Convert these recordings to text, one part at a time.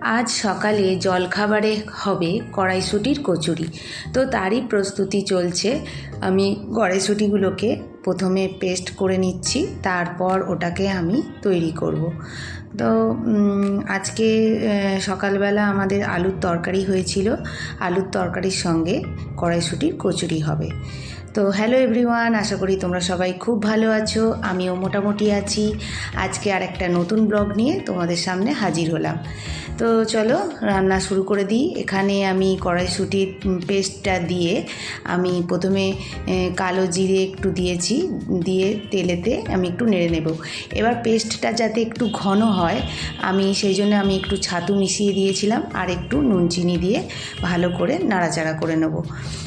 আজ সকালে জলখাবারে হবে কড়াইশুঁটির কচুরি। তো তারই প্রস্তুতি চলছে। আমি কড়াইশুঁটিগুলোকে প্রথমে পেস্ট করে নিচ্ছি, তারপর ওটাকে আমি তৈরি করব। তো আজকে সকালবেলা আমাদের আলুর তরকারি হয়েছিল। আলুর তরকারির সঙ্গে কড়াইশুঁটির কচুরি হবে। তো হ্যালো এভরিওয়ান আশা করি তোমরা সবাই খুব ভালো আছো। আমিও মোটামুটি আছি। আজকে আর একটা নতুন ব্লগ নিয়ে তোমাদের সামনে হাজির হলাম। তো চলো, রান্না শুরু করে দিই। এখানে আমি কড়াইশুঁটির পেস্টটা দিয়ে আমি প্রথমে কালো জিরে একটু দিয়েছি। দিয়ে তেলেতে আমি একটু নেড়ে নেব। এবার পেস্টটা যাতে একটু ঘন হয়, আমি সেই জন্য আমি একটু ছাতু মিশিয়ে দিয়েছিলাম আর একটু নুন চিনি দিয়ে ভালো করে নাড়াচাড়া করে নেব।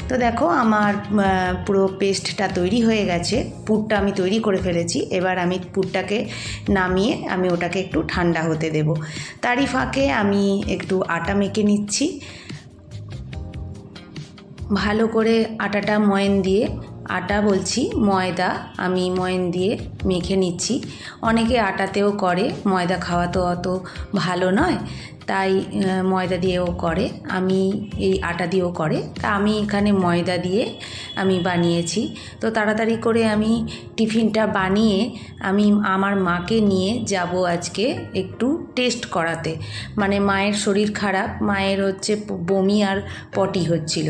তো দেখো, আমার পুরো পেস্টটা তৈরি হয়ে গেছে। পুরটা আমি তৈরি করে ফেলেছি। এবার আমি পুরটাকে নামিয়ে আমি ওটাকে একটু ঠান্ডা হতে দেব। তারই ফাঁকে আমি একটু আটা মেখে নিচ্ছি। ভালো করে আটাটা ময়ন দিয়ে আটা বলছি, ময়দা, আমি ময়ন দিয়ে মেখে নিচ্ছি। অনেকে আটাতেও করে, ময়দা খাওয়া তো অত ভালো নয়, তাই ময়দা দিয়েও করে, আমি এই আটা দিয়েও করে। তা আমি এখানে ময়দা দিয়ে আমি বানিয়েছি। তো তাড়াতাড়ি করে আমি টিফিনটা বানিয়ে আমি আমার মাকে নিয়ে যাব আজকে একটু টেস্ট করাতে। মানে মায়ের শরীর খারাপ, মায়ের হচ্ছে বমি আর পটি হচ্ছিল।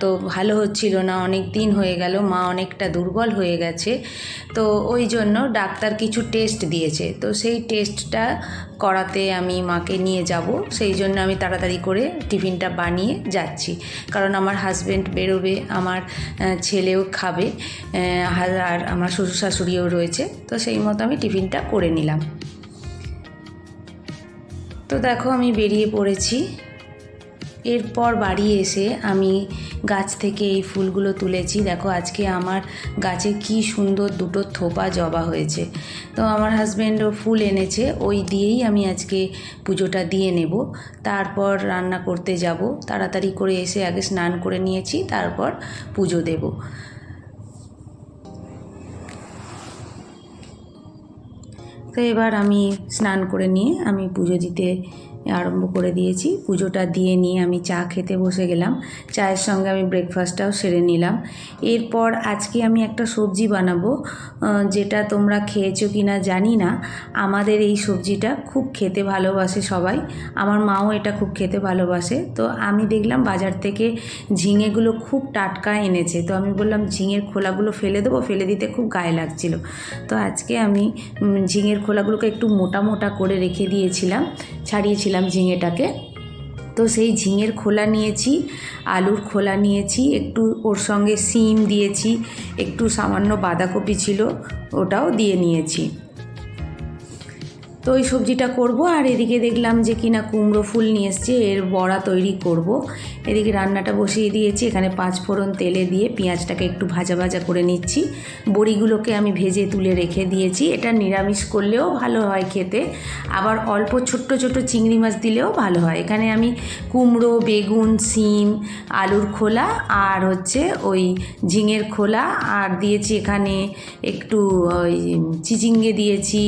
তো ভালো হচ্ছিল না, অনেক দিন হয়ে গেল, মা অনেকটা দুর্বল হয়ে গেছে। তো ওই জন্য ডাক্তার কিছু টেস্ট দিয়েছে। তো সেই টেস্টটা করাতে আমি মাকে নিয়ে যাব। সেই জন্য আমি তাড়াতাড়ি করে টিফিনটা বানিয়ে যাচ্ছি। কারণ আমার হাজব্যান্ড বেরোবে, আমার ছেলেও খাবে আর আমার শ্বশুর শাশুড়িও রয়েছে। তো সেই মতো আমি টিফিনটা করে নিলাম। তো দেখো আমি বেরিয়ে পড়েছি। এরপর বাড়ি এসে আমি গাছ থেকে এই ফুলগুলো তুলেছি। দেখো, আজকে আমার গাছে কি সুন্দর দুটো থোপা জবা হয়েছে। তো আমার হাজব্যান্ডও ফুল এনেছে, ওই দিয়েই আমি আজকে পুজোটা দিয়ে নেব। তারপর রান্না করতে যাব। তাড়াতাড়ি করে এসে আগে স্নান করে নিয়েছি, তারপর পুজো দেবো। তো এবার আমি স্নান করে নিয়ে আমি পুজো দিতে আরম্ভ করে দিয়েছি। পুজোটা দিয়ে নিয়ে আমি চা খেতে বসে গেলাম। চায়ের সঙ্গে আমি ব্রেকফাস্টটাও সেরে নিলাম। এরপর আজকে আমি একটা সবজি বানাবো যেটা তোমরা খেয়েছো কি না জানি না। আমাদের এই সবজিটা খুব খেতে ভালোবাসে সবাই। আমার মাও এটা খুব খেতে ভালোবাসে। তো আমি দেখলাম বাজার থেকে ঝিঙেগুলো খুব টাটকা এনেছে। তো আমি বললাম, ঝিঙের খোলাগুলো ফেলে দেবো। ফেলে দিতে খুব গায়ে লাগছিল। তো আজকে আমি ঝিঙের খোলাগুলোকে একটু মোটা মোটা করে রেখে দিয়েছিলাম। ছাড়িয়েছিলাম ঝিঙেটাকে। তো সেই ঝিঙের খোলা নিয়েছি, আলুর খোলা নিয়েছি, একটু ওর সঙ্গে সিম দিয়েছি, একটু সামান্য বাঁধাকপি ছিল, ওটাও দিয়ে নিয়েছি। তো ওই সবজিটা করব, আর এদিকে দেখলাম যে কিনা কুমড়ো ফুল নিয়ে এসছে, এর বড়া তৈরি করব। এদিকে রান্নাটা বসিয়ে দিয়েছি, এখানে পাঁচ ফোড়ন তেলে দিয়ে পেঁয়াজটাকে একটু ভাজা ভাজা করে নিচ্ছি। বড়িগুলোকে আমি ভেজে তুলে রেখে দিয়েছি, এটা নিরামিষ করলেও ভালো হয় খেতে, আবার অল্প ছোট্ট ছোট্ট চিংড়ি মাছ দিলেও ভালো হয়। এখানে আমি কুমড়ো, বেগুন সিম আলুর খোলা, আর হচ্ছে ওই ঝিঙের খোলা, আর দিয়েছি এখানে একটু ওই চিচিঙ্গে দিয়েছি,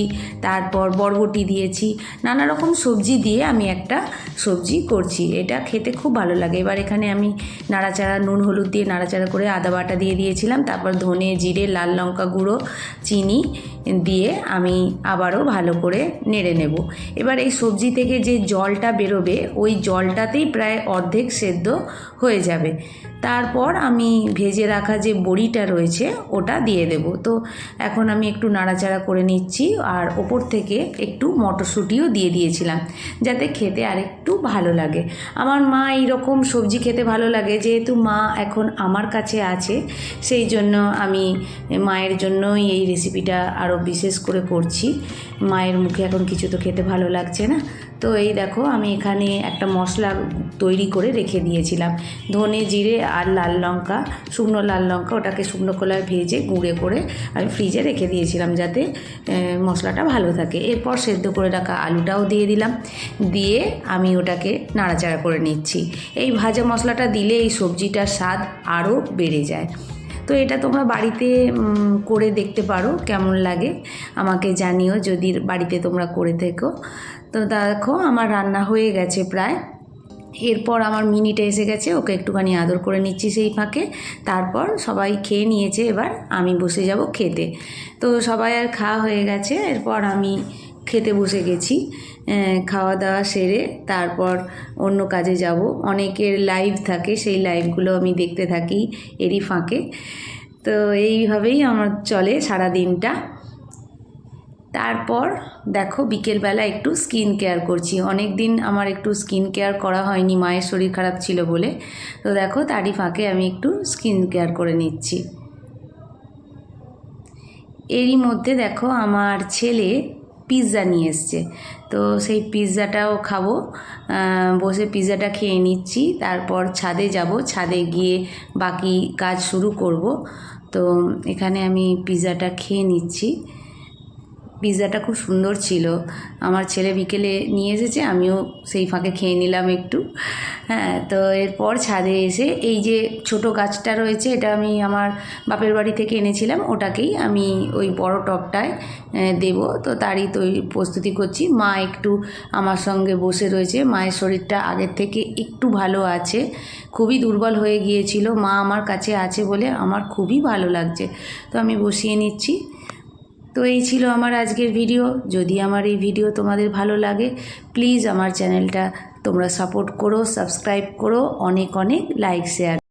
তারপর বরবটি দিয়েছি। নানা রকম সবজি দিয়ে আমি একটা সবজি করছি। এটা খেতে খুব ভালো লাগে। এবার এখানে আমি নাড়াচাড়া, নুন, হলুদ দিয়ে নাড়াচাড়া করে আদা বাটা দিয়ে দিয়েছিলাম। তারপর ধনে, জিরে, লাল লঙ্কা গুঁড়ো, চিনি দিয়ে আমি আবারও ভালো করে নেড়ে নেব। এবার এই সবজি থেকে যে জলটা বেরোবে, ওই জলটাতেই প্রায় অর্ধেক সেদ্ধ হয়ে যাবে। তারপর আমি ভেজে রাখা যে বড়িটা রয়েছে, ওটা দিয়ে দেব। তো এখন আমি একটু নাড়াচাড়া করে নিচ্ছি। আর ওপর থেকে একটু মটরশুঁটিও দিয়ে দিয়েছিলাম, যাতে খেতে আরেকটু ভালো লাগে। আমার মা এইরকম সবজি খেতে ভালো লাগে, যেহেতু মা এখন আমার কাছে আছে, সেই জন্য আমি মায়ের জন্যই এই রেসিপিটা আরও বিশেষ করে করছি। মায়ের মুখে এখন কিছু তো খেতে ভালো লাগছে না। তো এই দেখো, আমি এখানে একটা মশলা তৈরি করে রেখে দিয়েছিলাম। ধনে জিরে আর লাল লঙ্কা, শুকনো লাল লঙ্কা, ওটাকে শুকনো কলায় ভেজে গুঁড়ে করে আমি ফ্রিজে রেখে দিয়েছিলাম, যাতে মশলাটা ভালো থাকে। এরপর সেদ্ধ করে রাখা আলুটাও দিয়ে দিলাম। দিয়ে আমি ওটাকে নাড়াচাড়া করে নিচ্ছি। এই ভাজা মশলাটা দিলে এই সবজিটার স্বাদ আরও বেড়ে যায়। তো এটা তোমরা বাড়িতে করে দেখতে পারো কেমন লাগে। আমাকে জানিও যদি বাড়িতে তোমরা করে থেকো। তো দেখো আমার রান্না হয়ে গেছে প্রায়। এরপর আমার মিনিটা এসে গেছে, ওকে একটুখানি আদর করে নিচ্ছি সেই ফাঁকে। তারপর সবাই খেয়ে নিয়েছে, এবার আমি বসে যাব খেতে। তো সবাই আর খাওয়া হয়ে গেছে। এরপর আমি খেতে বসে গেছি। খাওয়া দাওয়া সেরে তারপর অন্য কাজে যাব। অনেকের লাইভ থাকে, সেই লাইভগুলো আমি দেখতে থাকি এরই ফাঁকে। তো এইভাবেই আমার চলে সারা দিনটা তারপর দেখো বিকেলবেলা একটু স্কিন কেয়ার করছি। অনেক দিন আমার একটু স্কিন কেয়ার করা হয়নি, মায়ের শরীর খারাপ ছিল বলে। তো দেখো তারই ফাঁকে আমি একটু স্কিন কেয়ার করে নিচ্ছি। এরই মধ্যে দেখো আমার ছেলে পিৎজা নিয়ে এসছে। তো সেই পিৎজাটাও খাব। বসে পিৎজাটা খেয়ে নিচ্ছি। তারপর ছাদে যাব। ছাদে গিয়ে বাকি কাজ শুরু করব। তো এখানে আমি পিৎজাটা খেয়ে নিচ্ছি। পিৎজাটা খুব সুন্দর ছিল। আমার ছেলে বিকেলে নিয়ে এসেছে আমিও সেই ফাঁকে খেয়ে নিলাম একটু। হ্যাঁ তো এরপর ছাদে এসে এই যে ছোট গাছটা রয়েছে এটা আমি আমার বাপের বাড়ি থেকে এনেছিলাম ওটাকেই আমি ওই বড় টবটায় আহ, দেব। তো তারই তৈরি প্রস্তুতি করছি। মা একটু আমার সঙ্গে বসে রয়েছে। মায়ের শরীরটা আগের থেকে একটু ভালো আছে খুবই দুর্বল হয়ে গিয়েছিল। মা আমার কাছে আছে বলে আমার খুবই ভালো লাগছে। তো আমি বসিয়ে নিচ্ছি। তো এই ছিল আমার আজকের ভিডিও যদি আমার এই ভিডিও তোমাদের ভালো লাগে প্লিজ আমার চ্যানেলটা তোমরা সাপোর্ট করো সাবস্ক্রাইব করো, অনেক অনেক লাইক শেয়ার